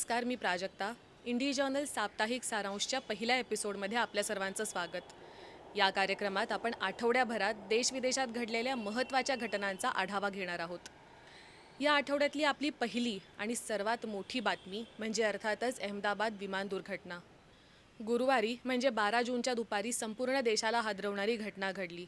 नमस्कार मी प्राजक्ता. इंडी जर्नल साप्ताहिक सारांशच्या पहिल्या एपिसोडमध्ये आपल्या सर्वांचं स्वागत. या कार्यक्रमात आपण आठवड्याभरात देशविदेशात घडलेल्या महत्त्वाच्या घटनांचा आढावा घेणार आहोत. या आठवड्यातली आपली पहिली आणि सर्वात मोठी बातमी म्हणजे अर्थातच अहमदाबाद विमान दुर्घटना. गुरुवारी म्हणजे बारा जूनच्या दुपारी संपूर्ण देशाला हादरवणारी घटना घडली.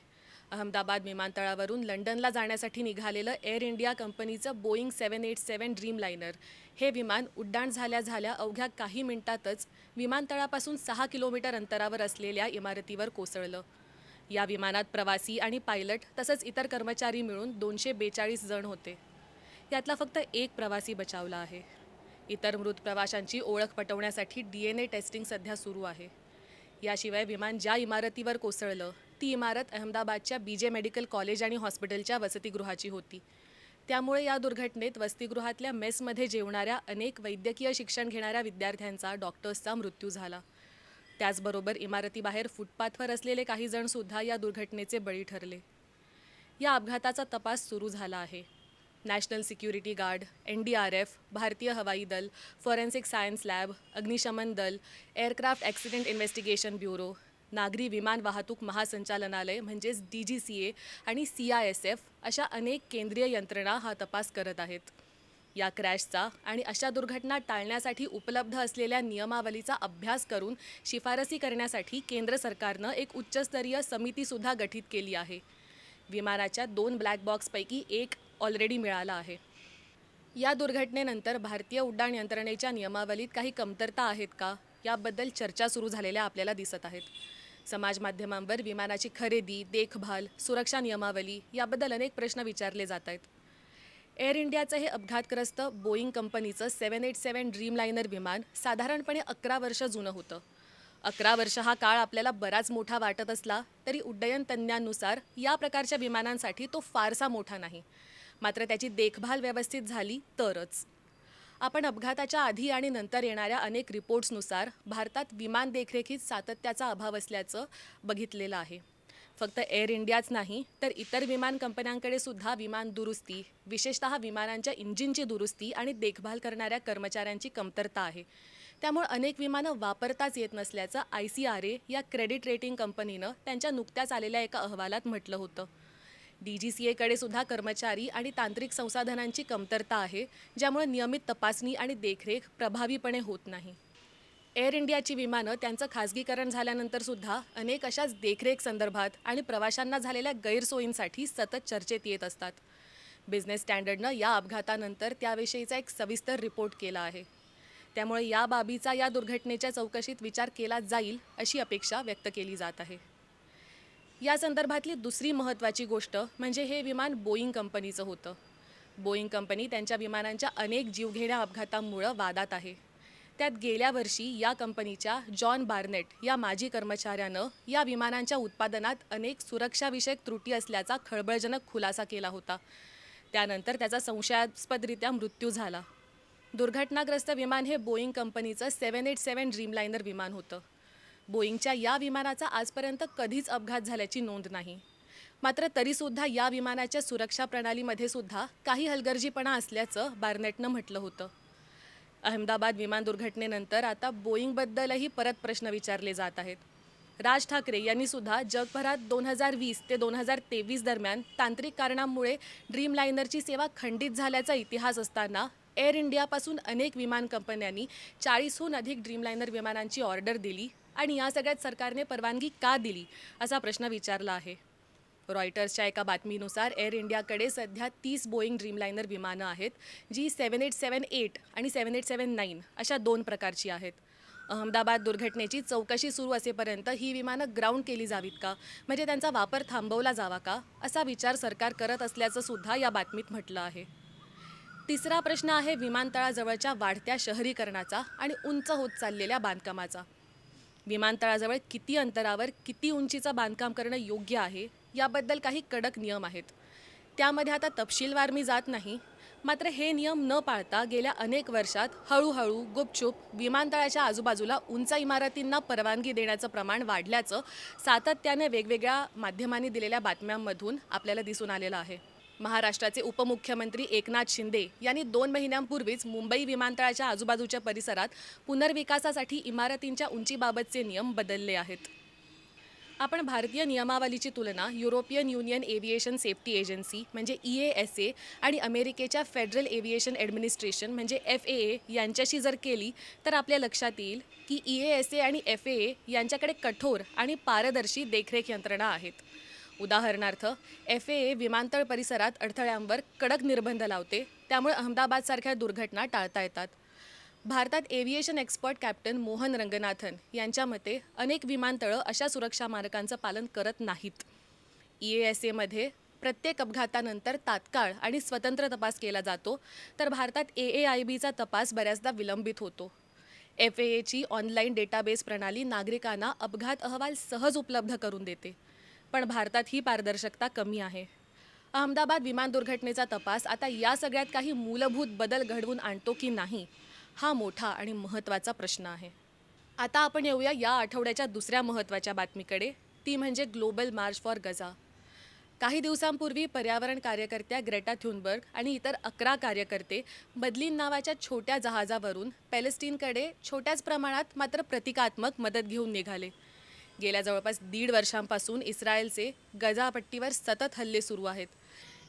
अहमदाबाद विमानतळावरून लंडनला जाण्यासाठी निघालेलं एअर इंडिया कंपनीचं Boeing seven eight seven dreamliner हे विमान उड्डाण झाल्या झाल्या अवघ्या काही मिनिटातच विमानतळापासून सहा किलोमीटर अंतरावर असलेल्या इमारतीवर कोसळलं. या विमानात प्रवासी आणि पायलट तसंच इतर कर्मचारी मिळून दोनशे बेचाळीस जण होते. यातला फक्त एक प्रवासी बचावला आहे. इतर मृत प्रवाशांची ओळख पटवण्यासाठी डी एन ए टेस्टिंग सध्या सुरू आहे. याशिवाय विमान ज्या इमारतीवर कोसळलं ती इमारत अहमदाबादच्या बी जे मेडिकल कॉलेज आणि हॉस्पिटलच्या वसतिगृहाची होती. त्यामुळे या दुर्घटनेत वसतिगृहातल्या मेसमध्ये जेवणाऱ्या अनेक वैद्यकीय शिक्षण घेणाऱ्या विद्यार्थ्यांचा डॉक्टर्सचा मृत्यू झाला. त्याचबरोबर इमारतीबाहेर फुटपाथवर असलेले काही जणसुद्धा या दुर्घटनेचे बळी ठरले. या अपघाताचा तपास सुरू झाला आहे. National security guard N D R F भारतीय हवाई दल फॉरेन्सिक सायन्स लॅब अग्निशमन दल एअरक्राफ्ट ॲक्सिडेंट इन्व्हेस्टिगेशन ब्युरो नागरी विमान वाहतूक महासंचालनालय म्हणजेच डी जी सी ए आणि सी आय एस एफ अशा अनेक केंद्रीय यंत्रणा हा तपास करत आहेत. या क्रॅशचा आणि अशा दुर्घटना टाळण्यासाठी उपलब्ध असलेल्या नियमावलीचा अभ्यास करून शिफारसी करण्यासाठी केंद्र सरकारनं एक उच्चस्तरीय समितीसुद्धा गठीत केली आहे. विमानाच्या दोन ब्लॅक बॉक्सपैकी एक ऑलरेडी मिळाला आहे. या दुर्घटनेनंतर भारतीय उड्डाण यंत्रणेच्या नियमावलीत काही कमतरता आहेत का? याबद्दल चर्चा सुरू झालेल्या आपल्याला दिसत आहेत. समाज माध्यमांवर विमानाची खरेदी देखभाल सुरक्षा नियमावली याबद्दल अनेक प्रश्न विचारले जात आहेत. एअर इंडियाचं हे अपघातग्रस्त बोईंग कंपनीचं सेवन एट सेवन ड्रीमलायनर विमान साधारणपणे अकरा वर्ष जुनं होतं. अकरा वर्ष हा काळ आपल्याला बराच मोठा वाटत असला तरी उड्डयन तज्ज्ञांनुसार या प्रकारच्या विमानांसाठी तो फारसा मोठा नाही. मात्र त्याची देखभाल व्यवस्थित झाली तरच. आपण अपघाताच्या आधी आणि नंतर येणाऱ्या अनेक रिपोर्ट्सनुसार भारतात विमान देखरेखीत सातत्याचा अभाव असल्याचं बघितलेलं आहे. फक्त एअर इंडियाच नाही तर इतर विमान कंपन्यांकडे सुद्धा विमान दुरुस्ती विशेषतः विमानांच्या इंजिनची दुरुस्ती आणि देखभाल करणाऱ्या कर्मचाऱ्यांची कमतरता आहे. त्यामुळे अनेक विमानं वापरताच येत नसल्याचं आय सी आर ए या क्रेडिट रेटिंग कंपनीनं त्यांच्या नुकत्याच आलेल्या एका अहवालात म्हटलं होतं. डी जी सी एकडे सुद्धा कर्मचारी आणि तांत्रिक संसाधनांची कमतरता आहे ज्यामुळे नियमित तपासणी आणि देखरेख प्रभावीपणे होत नाही. एअर इंडियाची विमानं त्यांचं खाजगीकरण झाल्यानंतर सुद्धा अनेक अशाच देखरेख संदर्भात आणि प्रवाशांना झालेल्या गैरसोयींसाठी सतत चर्चेत येत असतात. बिझनेस स्टँडर्डनं या अपघातानंतर त्याविषयीचा एक सविस्तर रिपोर्ट केला आहे. त्यामुळे या बाबीचा या दुर्घटनेच्या चौकशीत विचार केला जाईल अशी अपेक्षा व्यक्त केली जात आहे. या संदर्भातली दुसरी महत्त्वाची गोष्ट म्हणजे हे विमान बोईंग कंपनीचं होतं. बोईंग कंपनी त्यांच्या विमानांच्या अनेक जीवघेण्या अपघातांमुळं वादात आहे. त्यात गेल्या वर्षी या कंपनीच्या जॉन बार्नेट या माजी कर्मचाऱ्यानं या विमानांच्या उत्पादनात अनेक सुरक्षाविषयक त्रुटी असल्याचा खळबळजनक खुलासा केला होता. त्यानंतर त्याचा संशयास्पदरित्या मृत्यू झाला. दुर्घटनाग्रस्त विमान हे बोईंग कंपनीचं सेवन एट सेवन ड्रीमलायनर विमान होतं. बोईंगच्या या विमानाचा आजपर्यंत कधीच अपघात झाल्याची नोंद नाही. मात्र तरीसुद्धा या विमानाच्या सुरक्षा प्रणालीमध्ये सुद्धा काही हलगर्जीपणा असल्याचं बार्नेटनं म्हटलं होतं. अहमदाबाद विमान दुर्घटनेनंतर आता बोईंगबद्दलही परत प्रश्न विचारले जात आहेत. राज ठाकरे यांनी सुद्धा जगभरात दोन हजार वीस ते दोन हजार तेवीस दरम्यान तांत्रिक कारणांमुळे ड्रीमलायनरची सेवा खंडित झाल्याचा इतिहास असताना एअर इंडियापासून अनेक विमान कंपन्यांनी चाळीसहून अधिक ड्रीमलायनर विमानांची ऑर्डर दिली. आणि या सगळ्यात सरकारने परवानगी का दिली असा प्रश्न विचारला आहे. रॉयटर्सच्या एका बातमीनुसार एअर इंडियाकडे सध्या तीस बोईंग ड्रीमलायनर विमानं आहेत जी सेवन एट सेवन एट आणि सेवन एट सेवन नाईन अशा दोन प्रकारची आहेत. अहमदाबाद दुर्घटनेची चौकशी सुरू असेपर्यंत ही विमानं ग्राउंड केली जावीत का? म्हणजे त्यांचा वापर थांबवला जावा का? असा विचार सरकार करत असल्याचं सुद्धा या बातमीत म्हटलं आहे. तिसरा प्रश्न आहे विमानतळाजवळच्या वाढत्या शहरीकरणाचा आणि उंच होत चाललेल्या बांधकामाचा. विमानतळाजवळ किती अंतरावर किती उंचीचं बांधकाम करणं योग्य आहे याबद्दल काही कडक नियम आहेत. त्यामध्ये आता तपशीलवार मी जात नाही मात्र हे नियम न पाळता गेल्या अनेक वर्षात हळूहळू गुपचूप विमानतळाच्या आजूबाजूला उंच इमारतींना परवानगी देण्याचं प्रमाण वाढल्याचं सातत्याने वेगवेगळ्या माध्यमांनी दिलेल्या बातम्यांमधून आपल्याला दिसून आलेलं आहे. महाराष्ट्राचे उपमुख्यमंत्री एकनाथ शिंदे यांनी दोन महिन्यांपूर्वीच मुंबई विमानतळाच्या आजूबाजूच्या परिसरात पुनर्विकासासाठी इमारतींच्या उंचीबाबतचे नियम बदलले आहेत. आपण भारतीय नियमावलीची तुलना European union aviation safety agency म्हणजे ई ए एस ए आणि अमेरिकेच्या फेडरल एव्हिएशन ॲडमिनिस्ट्रेशन म्हणजे एफ ए ए यांच्याशी जर केली तर आपल्या लक्षात येईल की ई ए एस ए आणि एफ ए ए यांच्याकडे कठोर आणि पारदर्शी देखरेख यंत्रणा आहेत. उदाहरणार्थ एफ ए ए विमानतळ परिसरात अडथळ्यांवर कडक निर्बंध लावते त्यामुळे अहमदाबादसारख्या दुर्घटना टाळता येतात. भारतात aviation expert captain Mohan Ranganathan यांच्या मते अनेक विमानतळं अशा सुरक्षा मानकांचं पालन करत नाहीत. ई ए एस एमध्ये प्रत्येक अपघातानंतर तात्काळ आणि स्वतंत्र तपास केला जातो तर भारतात ए ए आय बीचा तपास बऱ्याचदा विलंबित होतो. एफ ए एची ऑनलाईन डेटाबेस प्रणाली नागरिकांना अपघात अहवाल सहज उपलब्ध करून देते. पण भारतात ही पारदर्शकता कमी आहे. अहमदाबाद विमान दुर्घटनेचा तपास आता या सगळ्यात काही मूलभूत बदल घडवून आणतो की नाही हा मोठा आणि महत्त्वाचा प्रश्न आहे. आता आपण येऊया या आठवड्याच्या दुसऱ्या महत्त्वाच्या बातमीकडे. ती म्हणजे ग्लोबल मार्च फॉर गझा. काही दिवसांपूर्वी पर्यावरण कार्यकर्त्या ग्रेटा थ्युनबर्ग आणि इतर अकरा कार्यकर्ते बदलीन नावाच्या छोट्या जहाजावरून पॅलेस्टीनकडे छोट्याच प्रमाणात मात्र प्रतिकात्मक मदत घेऊन निघाले. गेल्या जवळपास दीड वर्षांपासून इस्रायलचे गजापट्टीवर सतत हल्ले सुरू आहेत.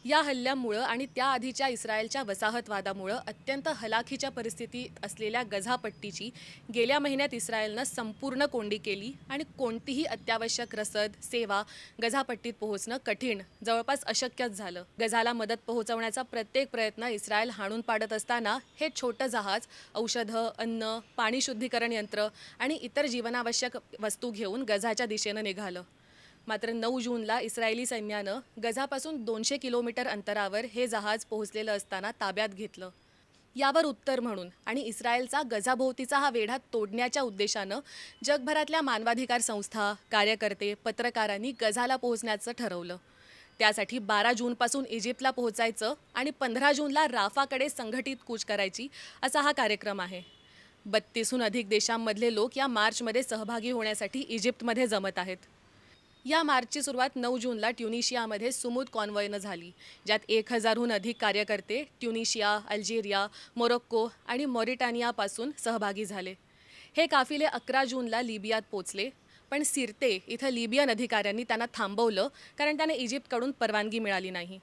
या हल्ल्यामुळं आणि त्याआधीच्या इस्रायलच्या वसाहतवादामुळं अत्यंत हलाखीच्या परिस्थितीत असलेल्या गझापट्टीची गेल्या महिन्यात इस्रायलनं संपूर्ण कोंडी केली आणि कोणतीही अत्यावश्यक रसद सेवा गझापट्टीत पोहोचणं कठीण जवळपास अशक्यच झालं. गझाला मदत पोहोचवण्याचा प्रत्येक प्रयत्न इस्रायल हाणून पाडत असताना हे छोटं जहाज औषधं अन्न पाणी शुद्धीकरण यंत्र आणि इतर जीवनावश्यक वस्तू घेऊन गझाच्या दिशेनं निघालं. मात्र नऊ जूनला इस्रायली सैन्यानं गझापासून दोनशे किलोमीटर अंतरावर हे जहाज पोहोचलेलं असताना ताब्यात घेतलं. यावर उत्तर म्हणून आणि इस्रायलचा गझाभोवतीचा हा वेढा तोडण्याच्या उद्देशानं जगभरातल्या मानवाधिकार संस्था कार्यकर्ते पत्रकारांनी गझाला पोहोचण्याचं ठरवलं. त्यासाठी बारा जूनपासून इजिप्तला पोहोचायचं आणि पंधरा जूनला राफाकडे संघटित कूच करायची असा हा कार्यक्रम आहे. बत्तीसहून अधिक देशांमधले लोक या मार्चमध्ये सहभागी होण्यासाठी इजिप्तमध्ये जमत आहेत. या मार्चची सुरुवात नऊ जूनला ट्युनिशियामध्ये सुमूद कॉन्वॉयनं झाली ज्यात एक हजारहून अधिक कार्यकर्ते ट्युनिशिया अल्जेरिया मोरोक्को आणि मॉरिटानियापासून सहभागी झाले. हे काफिले अकरा जूनला लिबियात पोचले पण सिरते इथं लिबियन अधिकाऱ्यांनी त्यांना थांबवलं कारण त्यांना इजिप्तकडून परवानगी मिळाली नाही.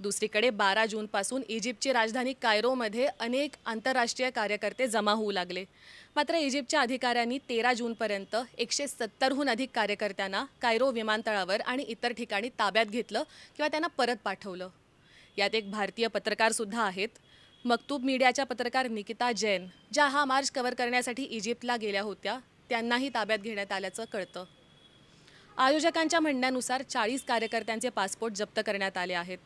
दुसरीकडे बारा जूनपासून इजिप्तची राजधानी कायरोमध्ये अनेक आंतरराष्ट्रीय कार्यकर्ते जमा होऊ लागले. मात्र इजिप्तच्या अधिकाऱ्यांनी तेरा जूनपर्यंत एकशे सत्तरहून अधिक कार्यकर्त्यांना कायरो विमानतळावर आणि इतर ठिकाणी ताब्यात घेतलं किंवा त्यांना परत पाठवलं. यात एक भारतीय पत्रकारसुद्धा आहेत. मक्तूब मीडियाच्या पत्रकार निकिता जैन ज्या हा मार्च कव्हर करण्यासाठी इजिप्तला गेल्या होत्या त्यांनाही ताब्यात घेण्यात आल्याचं कळतं. आयोजकांच्या म्हणण्यानुसार चाळीस कार्यकर्त्यांचे पासपोर्ट जप्त करण्यात आले आहेत.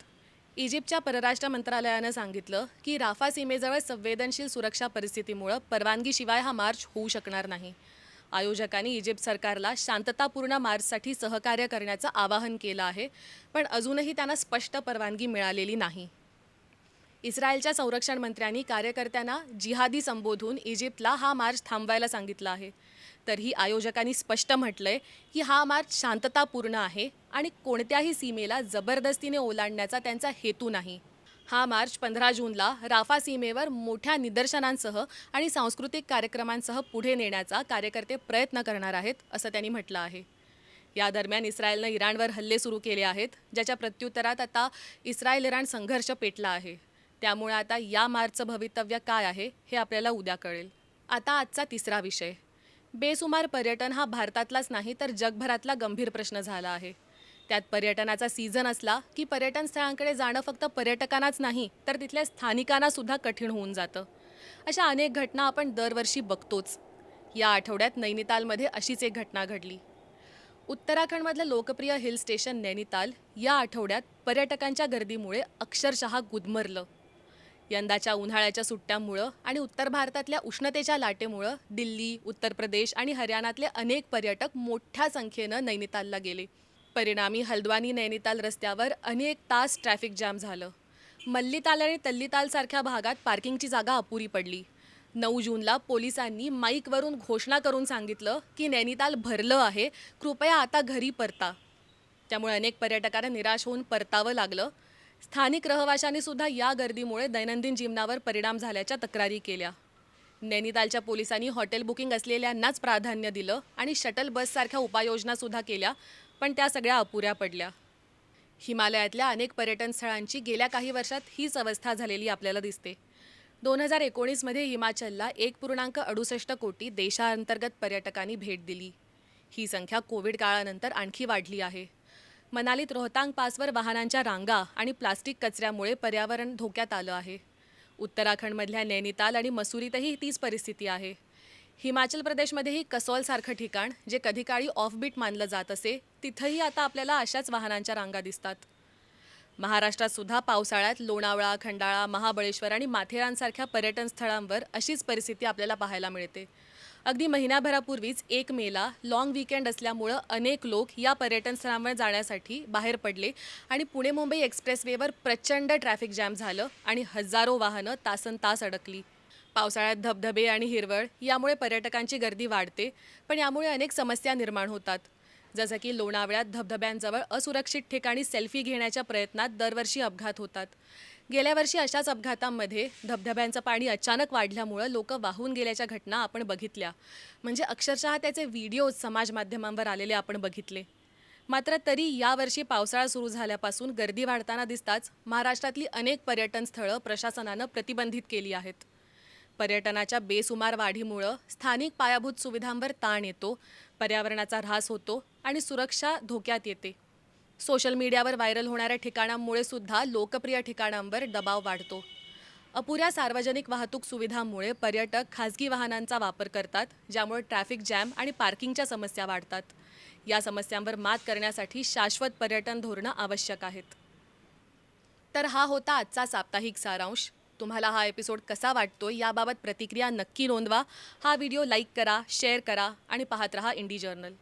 इजिप्तच्या परराष्ट्र मंत्रालयानं सांगितलं की राफा सीमेजवळ संवेदनशील सुरक्षा परिस्थितीमुळं परवानगीशिवाय हा मार्च होऊ शकणार नाही. आयोजकांनी इजिप्त सरकारला शांततापूर्ण मार्चसाठी सहकार्य करण्याचं आवाहन केलं आहे पण अजूनही त्यांना स्पष्ट परवानगी मिळालेली नाही. इस्रायलच्या संरक्षण मंत्र्यांनी कार्यकर्त्यांना जिहादी संबोधून इजिप्तला हा मार्च थांबवायला सांगितलं आहे. तरीही आयोजकांनी स्पष्ट म्हटलंय की हा मार्च शांततापूर्ण आहे आणि कोणत्याही सीमेला जबरदस्तीने ओलांडण्याचा त्यांचा हेतू नाही. हा मार्च पंधरा जूनला राफा सीमेवर मोठ्या निदर्शनांसह आणि सांस्कृतिक कार्यक्रमांसह पुढे नेण्याचा कार्यकर्ते प्रयत्न करणार आहेत असं त्यांनी म्हटलं आहे. या दरम्यान इस्रायलनं इराणवर हल्ले सुरू केले आहेत ज्याच्या प्रत्युत्तरात आता इस्रायल इराण संघर्ष पेटला आहे. त्यामुळे आता या मार्चचं भवितव्य काय आहे हे आपल्याला उद्या कळेल. आता आजचा तिसरा विषय. बेसुमार पर्यटन हा भारतातलाच नाही तर जगभरातला गंभीर प्रश्न झाला आहे. त्यात पर्यटनाचा सीझन असला की पर्यटन स्थळांकडे जाणं फक्त पर्यटकांनाच नाही तर तिथल्या स्थानिकांना सुद्धा कठीण होऊन जातं. अशा अनेक घटना आपण दरवर्षी बघतोच. या आठवड्यात नैनितालमध्ये अशीच एक घटना घडली. उत्तराखंडमधलं लोकप्रिय हिल स्टेशन नैनिताल या आठवड्यात पर्यटकांच्या गर्दीमुळे अक्षरशः गुदमरलं. यंदाच्या उन्हाळ्याच्या सुट्ट्यांमुळं आणि उत्तर भारतातल्या उष्णतेच्या लाटेमुळं दिल्ली उत्तर प्रदेश आणि हरियाणातले अनेक पर्यटक मोठ्या संख्येनं नैनितालला गेले. परिणामी हल्द्वानी नैनिताल रस्त्यावर अनेक तास ट्रॅफिक जाम झालं. मल्लीताल आणि तल्लीतालसारख्या भागात पार्किंगची जागा अपुरी पडली. नऊ जूनला पोलिसांनी माईकवरून घोषणा करून सांगितलं की नैनिताल भरलं आहे कृपया आता घरी परता. त्यामुळे अनेक पर्यटकांना निराश होऊन परतावं लागलं. स्थानिक रहिवाशांनी सुद्धा या गर्दीमुळे दैनंदिन जीवनावर परिणाम झाल्याच्या तक्रारी केल्या. नैनितालच्या पोलिसांनी हॉटेल बुकिंग असलेल्यांनाच प्राधान्य दिलं आणि शटल बससारख्या उपाययोजनासुद्धा केल्या पण त्या सगळ्या अपुऱ्या पडल्या. हिमालयातल्या अनेक पर्यटन स्थळांची गेल्या काही वर्षात हीच अवस्था झालेली आपल्याला दिसते. दोन हजार एकोणीसमध्ये हिमाचलला एक पूर्णांक अडुसष्ट कोटी देशांतर्गत पर्यटकांनी भेट दिली. ही संख्या कोविड काळानंतर आणखी वाढली आहे. मनालीत रोहतांग पासवर वाहनांच्या रांगा आणि प्लास्टिक कचऱ्यामुळे पर्यावरण धोक्यात आलं आहे. उत्तराखंडमधल्या नैनिताल आणि मसुरीतही तीच परिस्थिती आहे. हिमाचल प्रदेशमध्येही कसौलसारखं ठिकाण जे कधी काळी ऑफबीट मानलं जात असे तिथंही आता आपल्याला अशाच वाहनांच्या रांगा दिसतात. महाराष्ट्रात सुद्धा पावसाळ्यात लोणावळा खंडाळा महाबळेश्वर आणि माथेरानसारख्या पर्यटन स्थळांवर अशीच परिस्थिती आपल्याला पाहायला मिळते. अगदी महिन्याभरापूर्वीच एक मेला लाँग विकेंड असल्यामुळं अनेक लोक या पर्यटन स्थळांवर जाण्यासाठी बाहेर पडले आणि पुणे मुंबई एक्सप्रेसवेवर प्रचंड ट्रॅफिक जॅम झालं आणि हजारो वाहनं तासन तास अडकली. पावसाळ्यात धबधबे आणि हिरवळ यामुळे पर्यटकांची गर्दी वाढते पण यामुळे अनेक समस्या निर्माण होतात. जसं की लोणावळ्यात धबधब्यांजवळ असुरक्षित ठिकाणी सेल्फी घेण्याच्या प्रयत्नात दरवर्षी अपघात होतात. गेल्या वर्षी अशाच अपघातांमध्ये धबधब्यांचं पाणी अचानक वाढल्यामुळं लोक वाहून गेल्याच्या घटना आपण बघितल्या. म्हणजे अक्षरशः त्याचे व्हिडिओज समाज माध्यमांवर आलेले आपण बघितले. मात्र तरी यावर्षी पावसाळा सुरू झाल्यापासून गर्दी वाढताना दिसताच महाराष्ट्रातली अनेक पर्यटन स्थळं प्रशासनानं प्रतिबंधित केली आहेत. पर्यटनाच्या बेसुमार वाढीमुळं स्थानिक पायाभूत सुविधांवर ताण येतो पर्यावरणाचा ऱ्हास होतो आणि सुरक्षा धोक्यात येते. सोशल मीडियावर व्हायरल होणाऱ्या ठिकाणांमुळे सुद्धा लोकप्रिय ठिकाणांवर दबाव वाढतो. अपुऱ्या सार्वजनिक वाहतूक सुविधांमुळे पर्यटक खाजगी वाहनांचा वापर करतात ज्यामुळे ट्रॅफिक जॅम आणि पार्किंगच्या समस्या वाढतात. या समस्यांवर मात करण्यासाठी शाश्वत पर्यटन धोरणं आवश्यक आहेत. तर हा होता आजचा साप्ताहिक सारांश. तुम्हाला हा एपिसोड कसा वाटतो याबाबत प्रतिक्रिया नक्की नोंदवा. हा व्हिडिओ लाईक करा शेअर करा आणि पाहत रहा इंडी जर्नल